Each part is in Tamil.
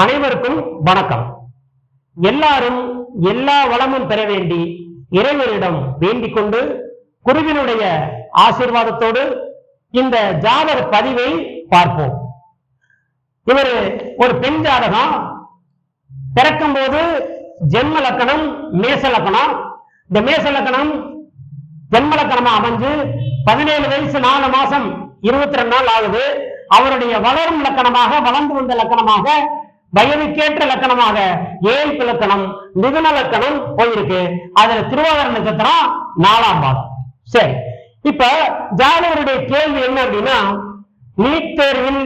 அனைவருக்கும் வணக்கம். எல்லாரும் எல்லா வளமும் பெற வேண்டி இறைவனிடம் வேண்டிக் கொண்டு குருவினுடைய ஆசீர்வாதத்தோடு இந்த ஜாதக பதிவை பார்ப்போம். இவர் ஒரு பெண் ஜாதகம். பிறக்கும் போது ஜென்ம லக்கணம் மேச லக்கணம். இந்த மேச லக்கணம் ஜென்ம லக்கணமா அமைஞ்சு பதினேழு வயசு நாலு மாசம் இருபத்தி ரெண்டு நாள் ஆகுது. அவருடைய வளரும் லக்கணமாக வளர்ந்து வந்த லக்கணமாக வயதுக்கேற்ற லக்கணமாக ஏழு லக்கணம் மிதுன லக்கணம் போயிருக்கு. அதுல திருவாதிர நட்சத்திரம் நாலாம் பாதம். சரி. இப்ப ஜாதகருடைய கேள்வி என்ன அப்படின்னா நீட் தேர்வில்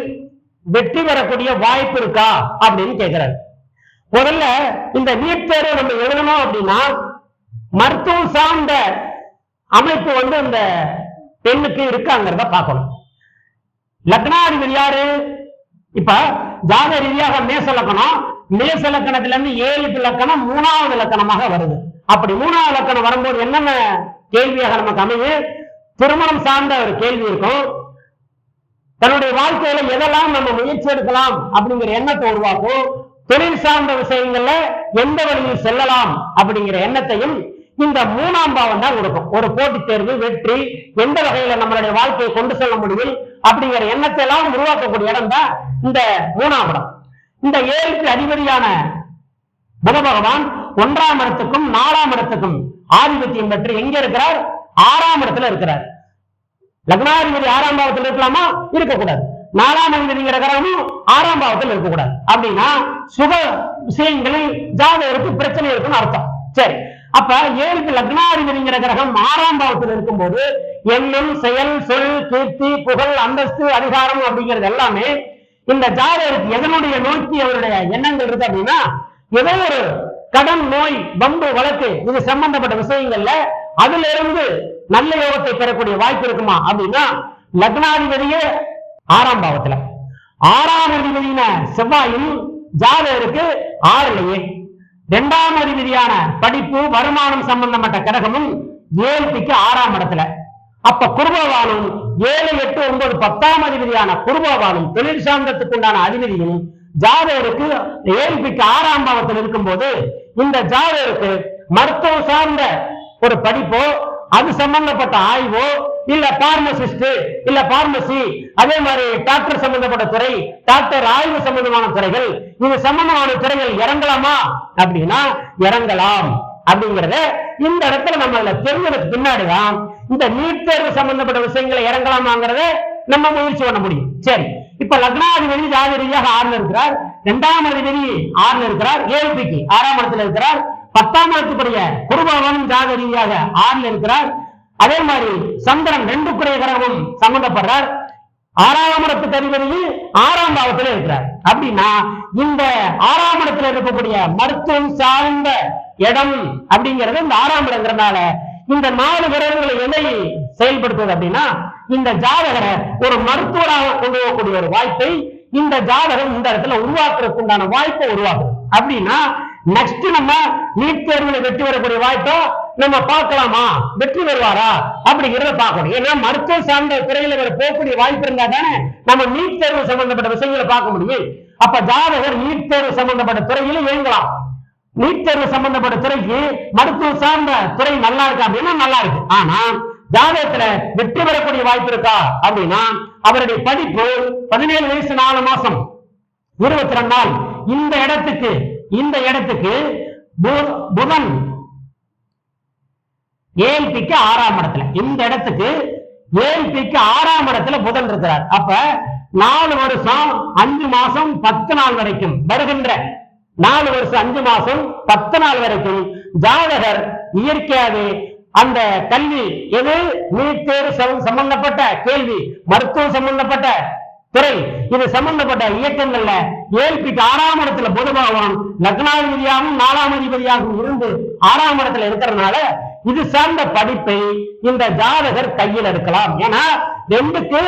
வெற்றி பெறக்கூடிய வாய்ப்பு இருக்கா அப்படின்னு கேட்கிறாரு முதல்ல இந்த நீட் தேர்வை நம்ம எழுதணும் அப்படின்னா மருத்துவம் சார்ந்த அமைப்பு வந்து அந்த பெண்ணுக்கு இருக்காங்கிறத பார்க்கணும். லக்னாதிபதி யாரு? இப்ப ஜாத ரீதியாக மேச லக்கணம் மேச லக்கணத்துல இருந்து ஏழு இலக்கணம் மூணாவது இலக்கணமாக வருது. அப்படி மூணாவது இலக்கணம் வரும்போது என்னென்ன கேள்வியாக நமக்கு அமைது திருமணம் சார்ந்த ஒரு கேள்வி இருக்கும். தன்னுடைய வாழ்க்கையில எதெல்லாம் நம்ம முயற்சி எடுக்கலாம் அப்படிங்கிற எண்ணத்தை உருவாக்கும். தொழில் சார்ந்த விஷயங்கள்ல எந்த வழியில் செல்லலாம் அப்படிங்கிற எண்ணத்தையும் இந்த மூணாம் பாவம் தான் கொடுக்கும். ஒரு போட்டித் தேர்வு வெற்றி எந்த வகையில நம்மளுடைய வாழ்க்கையை கொண்டு செல்ல முடியும் அப்படிங்கிற எண்ணத்தை எல்லாம் உருவாக்கக்கூடிய இடம் தான் இந்த மூணாம் இடம். இந்த ஏழுக்கு அதிபதியான புத பகவான் ஒன்றாம் இடத்துக்கும் நாலாம் இடத்துக்கும் ஆதிபத்தியம் பெற்று எங்க இருக்கிறார்? ஆறாம் இடத்துல இருக்கிறார். லக்னாதிபதி ஆறாம் பாவத்தில் இருக்கலாமா? இருக்கக்கூடாது. நாலாம் அதிபதிங்கிற கிரகமும் ஆறாம் பாவத்தில் இருக்கக்கூடாது. அப்படின்னா சுப விஷயங்களில் ஜாதகருக்கு பிரச்சனை இருக்குன்னு அர்த்தம். சரி. அப்ப ஏழுக்கு லக்னாதிபதிங்கிற கிரகம் ஆறாம் பாவத்தில் இருக்கும்போது எண்ணம் செயல் சொல் கீர்த்தி புகழ் அந்தஸ்து அதிகாரம் அப்படிங்கிறது எல்லாமே இந்த ஜாதகருக்கு எதனுடைய நோக்கி அவருடைய எண்ணங்கள் இருக்கு அப்படின்னா ஏதோ ஒரு கடன் நோய் பம்பு வழக்கு இது சம்பந்தப்பட்ட விஷயங்கள்ல அதுல இருந்து நல்ல யோகத்தை பெறக்கூடிய வாய்ப்பு இருக்குமா அப்படின்னா லக்னாதிபதியே ஆறாம் பாவத்துல. ஆறாம் அதிபதியின செவ்வாயும் ஜாதகருக்கு ஆறுலயே இரண்டாம் அதிபதியான படிப்பு வருமானம் சம்பந்தப்பட்ட கடகமும் ஏழுக்கு ஆறாம் இடத்துல. அப்ப குருபவானும் ஏழு எட்டு ஒன்பது பத்தாம் அதிபதியான குருபவானும் தொழில் சார்ந்தத்துக்கு உண்டான அதிபதியும் ஜாதகருக்கு ஏழுக்கு ஆறாம் பாவத்தில் இருக்கும்போது இந்த ஜாதகருக்கு மருத்துவம் சார்ந்த ஒரு படிப்போ அது சம்பந்தப்பட்ட ஆய்வோ இல்ல பார்மசிஸ்ட் இல்ல பார்மசி அதே மாதிரி டாக்டர் சம்பந்தப்பட்ட துறை டாக்டர் ஆய்வு சம்பந்தமான துறைகள் இது சம்பந்தமான துறைகள் இறங்கலாமா? அப்படின்னா இறங்கலாம். அப்படிங்கறத இந்த இடத்துல நம்ம தெரிஞ்சதுக்கு பின்னாடிதான் இந்த நீட் தேர்வு சம்பந்தப்பட்ட விஷயங்களை இறங்கலாமாங்கிறத நம்ம முயற்சி பண்ண முடியும். சரி. இப்ப லக்னாதிபதி ஜாதி ரீதியாக ஆறுல இருக்கிறார். இரண்டாம் அதிபதி ஆறுல இருக்கிறார். ஏழுபிக்கு ஆறாம் இடத்துல இருக்கிறார். பத்தாம் இடத்துக்குரிய குருபவன் ஜாத ரீதியாக ஆறுல இருக்கிறார். அதே மாதிரி சந்திரன் ரெண்டு குறைய கிரகமும் சம்பந்தப்படுறார். ஆறாம் இடத்துக்கு அதிபதி ஆறாம் பாவத்துல இருக்கிறார். அப்படின்னா இந்த ஆறாம் இடத்துல இருக்கக்கூடிய மருத்துவம் சார்ந்த இடம் அப்படிங்கிறது இந்த ஆறாம் இடங்கிறதுனால இந்த நாலு கிரகங்களை எதை செயல்படுத்துவது அப்படின்னா இந்த ஜாதகரை ஒரு மருத்துவராக கொண்டு போகக்கூடிய ஒரு வாய்ப்பை இந்த ஜாதகம் இந்த இடத்துல உருவாக்குறதுக்கு உண்டான வாய்ப்பை உருவாக்குது அப்படின்னா நெக்ஸ்ட் நம்ம நீட் தேர்வுல வெற்றி வரக்கூடிய வாய்ப்பை நம்ம பார்க்கலாமா? வெற்றி வருவாரா அப்படிங்கிறத பார்க்கணும். ஏன்னா மருத்துவ சார்ந்த துறையில இவர் போகக்கூடிய வாய்ப்பு இருந்தா தானே நம்ம நீட் தேர்வு சம்பந்தப்பட்ட விஷயங்களை பார்க்க முடியும். அப்ப ஜாதகர் நீட் தேர்வு சம்பந்தப்பட்ட துறையில இயங்கலாம். நீட் தேர்வு சம்பந்தப்பட்ட துறைக்கு மருத்துவம் சார்ந்த துறை நல்லா இருக்கு அப்படின்னா நல்லா இருக்கு. ஆனா ஜாதகத்துல வெற்றி பெறக்கூடிய வாய்ப்பு இருக்கா அப்படின்னா அவருடைய படிப்பு பதினேழு வயசு நாலு மாசம். இருபத்தி ரெண்டு நாள். இந்த இடத்துக்கு இந்த இடத்துக்கு பு- புதன் ஏழ்பிக்கு ஆறாம் இடத்துல. இந்த இடத்துக்கு ஏழ்பிக்கு ஆறாம் இடத்துல புதன் இருக்கிறார். அப்ப நாலு வருஷம் அஞ்சு மாசம் பத்து நாள் வரைக்கும் வருகின்ற நாலு வருஷம் அஞ்சு மாசம் பத்து நாள் வரைக்கும் ஜாதகர் இயற்கையாவே அந்த கல்வி எது? நீட் தேர்வு சம்பந்தப்பட்ட கேள்வி மருத்துவம் சம்பந்தப்பட்ட துறை. இது சம்பந்தப்பட்ட இயக்கங்கள்ல ஏழ்பிக்கு ஆறாம் இடத்துல புத லக்னாதிபதியாகவும் நாலாம் அதிபதியாகவும் இருந்து ஆறாம் இடத்துல இருக்கிறதுனால இது சார்ந்த படிப்பை இந்த ஜாதகர் கையில் எடுக்கலாம். ஏன்னா ரெண்டுக்கு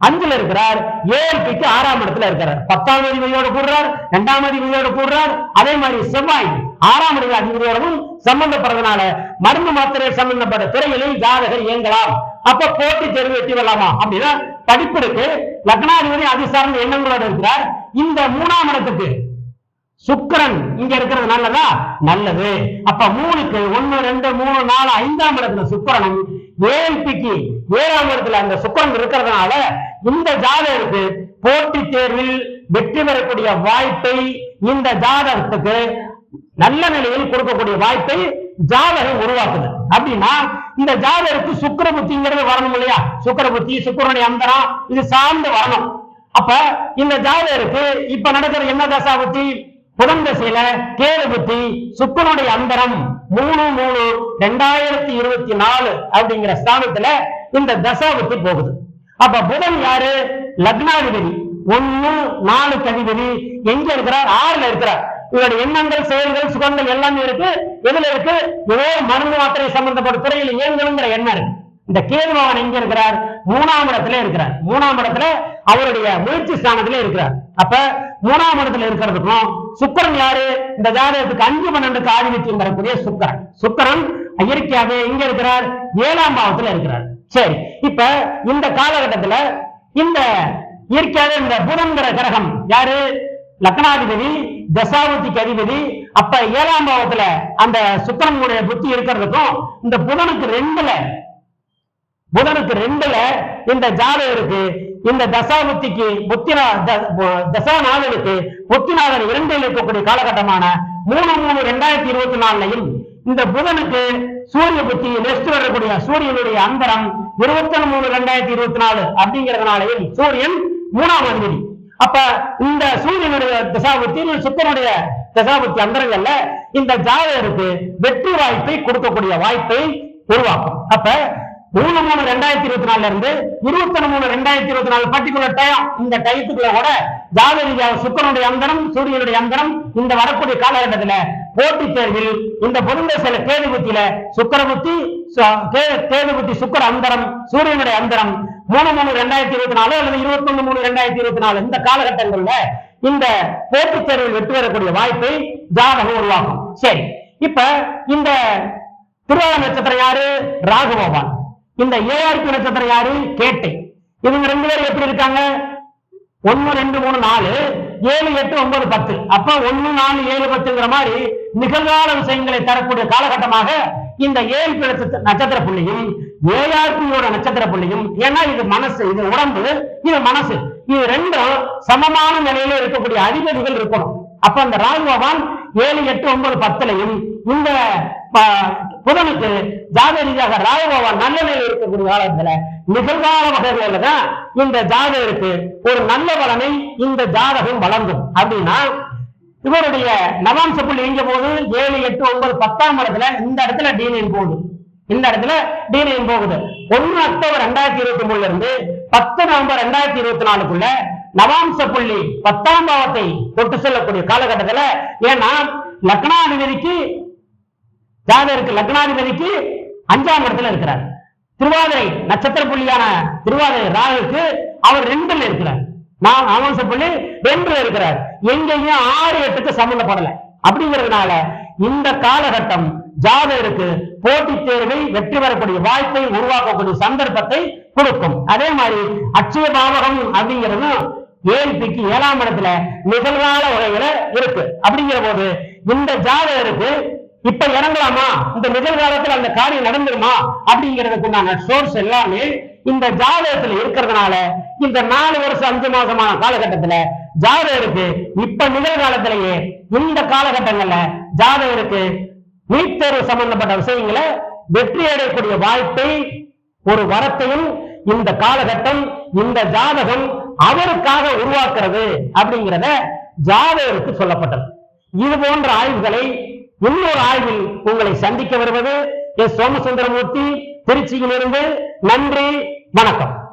அஞ்சுல இருக்கிறார் ஏழுக்கு ஆறாம் இடத்துல இருக்கிறார். பத்தாம் அதிபதியோட கூடுறார் இரண்டாம் அதிபதியோட கூடுறார். அதே மாதிரி செவ்வாய் ஆறாம் இடத்துல அதிபதியோடவும் சம்பந்தப்படுறதுனால மருந்து மாத்திரை சம்பந்தப்பட்ட துறைகளில் ஜாதகர் இயங்கலாம். அப்ப போட்டி தேர்வு வெற்றி வரலாமா அப்படின்னா படிப்பு இருக்கு. லக்னாதிபதி அது சார்ந்த எண்ணங்களோட இருக்கிறார். இந்த மூணாம் இடத்துக்கு சுக்கரன் இங்க இருக்கிறது நல்லதா? நல்லது. அப்ப மூணுக்கு ஒண்ணு ரெண்டு மூணு நாலு ஐந்தாம் இடத்துல சுக்கரனும் ஏழ்பிக்கு ஏழாம் இடத்துல அந்த சுக்கரன் இருக்கிறதுனால இந்த ஜாதகருக்கு போட்டித் தேர்வில் வெற்றி பெறக்கூடிய வாய்ப்பை இந்த ஜாதகத்துக்கு நல்ல நிலையில் கொடுக்கக்கூடிய வாய்ப்பை ஜாதகம் உருவாக்குது. அப்படின்னா இந்த ஜாதகருக்கு சுக்கர புத்திங்கிறது வரணும் இல்லையா? சுக்கர புத்தி சுக்கிரனுடைய அந்தரம் இது சார்ந்து வரணும். அப்ப இந்த ஜாதகருக்கு இப்ப நடக்கிற என்ன தசா புத்தி புதன் தசையில கேது புத்தி சுக்கரனுடைய அந்தரம் மூணு மூணு ரெண்டாயிரத்தி இருபத்தி நாலு அப்படிங்கிற ஸ்தானத்துல இந்த தசா போகுது. அப்ப புதன் யாரு? லக்னாதிபதி. ஒண்ணு நாலு அதிபதி எங்க இருக்கிறார்? ஆறுல இருக்கிறார். இவருடைய எண்ணங்கள் செயல்கள் சுகங்கள் எல்லாமே இருக்கு. எதுல இருக்கு? ஏதோ மருந்து மாத்திரை சம்பந்தப்பட்ட துறையில் இயங்கணுங்கிற எண்ணம் இருக்கு. இந்த கேதுபவன் எங்க இருக்கிறார்? மூணாம் இடத்துல இருக்கிறார். மூணாம் இடத்துல அவருடைய முயற்சி ஸ்தானத்துல இருக்கிறார். அப்ப மூணாம் இடத்துல இருக்கிறதுக்கும் சுக்கரன் யாரு? இந்த ஜாதகத்துக்கு அஞ்சு பன்னெண்டுக்கு ஆதிபத்தியம் வரக்கூடிய சுக்கரன். சுக்கரன் இயற்கையாவே எங்க இருக்கிறார்? ஏழாம் பாவத்துல இருக்கிறார். சரி இப்ப இந்த காலகட்டத்துல இந்த இயற்கையாவே இந்த புதன்கிற கிரகம் யாரு? லக்னாதிபதி தசாபதிக்கு அதிபதி. அப்ப ஏழாம் பாவத்துல அந்த சுக்கரனுடைய புத்தி இருக்கிறதுக்கும் இந்த புதனுக்கு ரெண்டுல புதனுக்கு ரெண்டுல இந்த ஜாதகருக்கு இந்த தசாபுத்திக்கு புத்தினா த- தசாநாதனுக்கு புத்திநாதன் இரண்டில் இருக்கக்கூடிய காலகட்டமான மூணு மூணு ரெண்டாயிரத்தி இருபத்தி நாலுலையும் இந்த புதனுக்கு சூரிய புத்தி நெக்ஸ்ட் வரக்கூடிய சூரியனுடைய அந்தரம் இருபத்தி மூணு ரெண்டாயிரத்தி இருபத்தி நாலு அப்படிங்கிறதுனாலையும் சூரியன் மூணாம் அதிபதி அப்ப இந்த சூரியனுடைய தசாபுத்தி சுத்தனுடைய தசாபுத்தி அந்தரங்கள்ல இந்த ஜாதகருக்கு வெற்றி வாய்ப்பை கொடுக்கக்கூடிய வாய்ப்பை உருவாக்கும். அப்ப மூணு மூணு ரெண்டாயிரத்தி இருபத்தி நாலுல இருந்து இருபத்தி மூணு ரெண்டாயிரத்தி இருபத்தி நாலு பர்டிகுலர் டைம் இந்த டயத்துக்குள்ள கூட ஜாத ரீதியாக சுக்கரனுடைய அந்தரம் சூரியனுடைய அந்தரம் இந்த வரக்கூடிய காலகட்டத்துல போட்டித் தேர்வில் இந்த பொருந்த சில கேது புத்தியில சுக்கர புத்தி சு- கேது புத்தி சுக்கர அந்தரம் சூரியனுடைய அந்தரம் மூணு மூணு ரெண்டாயிரத்தி இருபத்தி நாலு அல்லது இருபத்தி ஒண்ணு மூணு ரெண்டாயிரத்தி இருபத்தி நாலு இந்த காலகட்டங்கள்ல இந்த போட்டித் தேர்வில் வெற்றி பெறக்கூடிய வாய்ப்பை ஜாதகம் உருவாகும் சரி இப்ப இந்த திருவாள நட்சத்திரம் யாரு? ராகுபவான் இந்த ஏஆர்பி நட்சத்திரம் யாரு? கேட்டை. இவங்க ரெண்டு பேரும் எப்படி இருக்காங்க? ஒன்னு ரெண்டு மூணு நாலு ஏழு எட்டு ஒன்பது பத்து. அப்ப ஒன்னு நாலு ஏழு பத்துங்கிற மாதிரி நிகழ்கால விஷயங்களை தரக்கூடிய காலகட்டமாக இந்த ஏழு நட்சத்திர நட்சத்திர புள்ளியும் ஏஆர்பியோட நட்சத்திர புள்ளியும் ஏன்னா இது மனசு இது உடம்பு இது மனசு. இது ரெண்டும் சமமான நிலையில இருக்கக்கூடிய அதிபதிகள் இருக்கணும். அப்ப அந்த ராகுபவான் ஏழு எட்டு ஒன்பது பத்துலையும் இந்த புதனுக்கு ஜாத ரீதியாக ராகு நல்ல நிலையில் இருக்கக்கூடிய காலத்துல நிகழ்கால வகையில தான் இந்த ஜாதகருக்கு ஒரு நல்ல பலனை இந்த ஜாதகம் வழங்கும். அப்படின்னா இவருடைய நவாம்ச புள்ளி எங்க போகுது. ஏழு எட்டு ஒன்பது பத்தாம் இடத்துல இந்த இடத்துல டீனியன் போகுது. இந்த இடத்துல டீனியன் போகுது. ஒன்னு அக்டோபர் ரெண்டாயிரத்தி இருபத்தி மூணுல இருந்து பத்து நவம்பர் ரெண்டாயிரத்தி இருபத்தி நாலுக்குள்ள நவாம்ச புள்ளி பத்தாம் பாவத்தை தொட்டு செல்லக்கூடிய காலகட்டத்துல ஏன்னா லக்னாதிபதிக்கு ஜாதகருக்கு லக்னாதிபதிக்கு அஞ்சாம் இடத்துல இருக்கிறார். திருவாதிரை நட்சத்திர புள்ளியான திருவாதிரை ராகுக்கு அவர் ரெண்டுல இருக்கிறார். நான் அமாவாசை புள்ளி ரெண்டுல இருக்கிறார். எங்கேயும் ஆறு எட்டுக்கு சம்பந்தப்படல அப்படிங்கிறதுனால இந்த காலகட்டம் ஜாதகருக்கு போட்டித் தேர்வை வெற்றி பெறக்கூடிய வாய்ப்பை உருவாக்கக்கூடிய சந்தர்ப்பத்தை கொடுக்கும். அதே மாதிரி அச்சய பாவகம் அப்படிங்கிறதும் ஏழ்பிக்கு ஏழாம் இடத்துல நிகழ்கால வகையில இருக்கு. அப்படிங்கிற போது இந்த ஜாதகருக்கு இப்ப இறங்கலாமா? இந்த நிகழ்காலத்துல அந்த காரியம் நடந்துருமா? அப்படிங்கிறதுக்குண்டான சோர்ஸ் எல்லாமே இந்த ஜாதகத்துல இருக்கிறதுனால இந்த நாலு வருஷம் அஞ்சு மாசமான காலகட்டத்துல ஜாதகருக்கு இப்ப நிகழ்காலத்திலேயே இந்த காலகட்டங்கள்ல ஜாதகருக்கு நீட் தேர்வு சம்பந்தப்பட்ட விஷயங்களை வெற்றி அடையக்கூடிய வாய்ப்பை ஒரு வரத்தையும் இந்த காலகட்டம் இந்த ஜாதகம் அவருக்காக உருவாக்குறது அப்படிங்கிறத ஜாதகருக்கு சொல்லப்பட்டது. இது போன்ற ஆய்வுகளை இன்னொரு ஆய்வில் உங்களை சந்திக்க வருவது எஸ் சோமசுந்தரமூர்த்தி திருச்சியிலிருந்து நன்றி வணக்கம்.